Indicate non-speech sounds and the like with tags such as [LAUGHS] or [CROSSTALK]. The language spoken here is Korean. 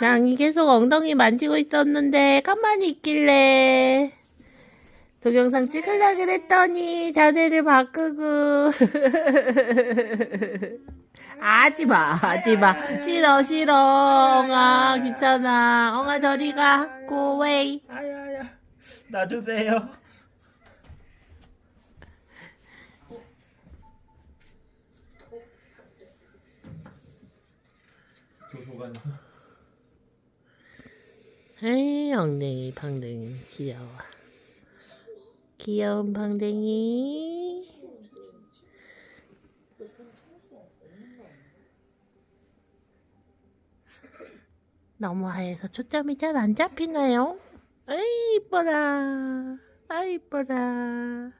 낭이 계속 엉덩이 만지고 있었는데 가만히 있길래 동영상 찍으려 그랬더니 자세를 바꾸고. [LAUGHS] 하지마 하지마. 싫어 싫어. 엉아 귀찮아. 엉아 저리가. 고웨이. 놔주세요 도서관에서 에이 엉덩이 방댕이. 귀여워. 귀여운 방댕이. 너무 하얘서 초점이 잘 안 잡히나요? 아이 이뻐라. 아이 이뻐라